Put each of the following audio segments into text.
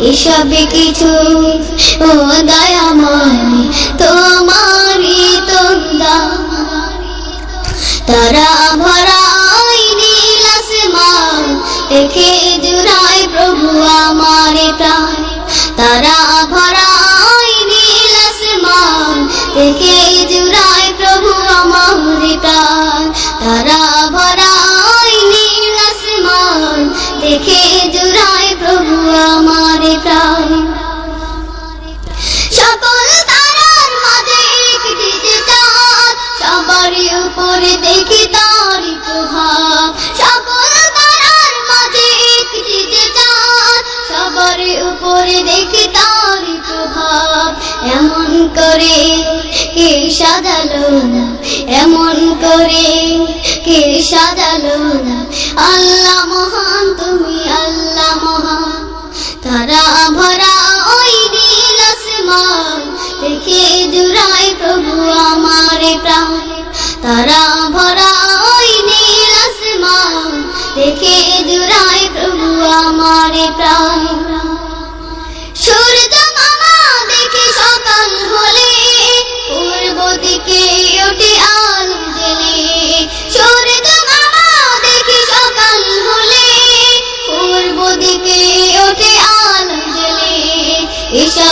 এসবে কিছু? ও দয়াময়, তোমারই তো দান তারা ভরা নীল আসমান দেখে জুড়ায় প্রভু আমার তারা ভরা নীল আসমান দেখে জুড়ায় প্রভু আমার তারা ভরা নীল আসমান দেখে দেখি তারই প্রভাব। এমন করে কে সাজালো না? এমন করে কে সাজালো না? আল্লাহ মহান, তুমি আল্লাহ মহান। তারা ভরা ওই নীল দেখে জুড়ায় প্রভু আমার প্রাণ। তারা ভরা ওই নীল আসমান দেখে জুড়ায় প্রভু আমার প্রাণ।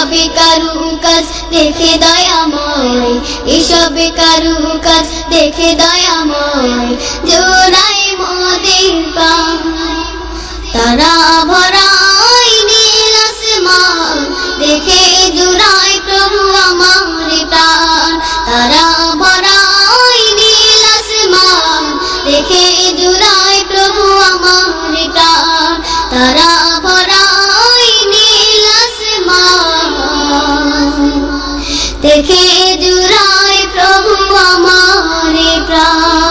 এসবে কারু কাজ দেখে দয়াময় এসবে কারু কাজ দেখে দয়াময় জোড়াই মোদের পায় তারা ভরা নীল আসমান, দেখে জুড়ায় প্রভু আমার প্রাণ। তারা ভরা নীল আসমান, দেখে জুড়ায় প্রভু আমার প্রাণ। তারা দেখে জুরা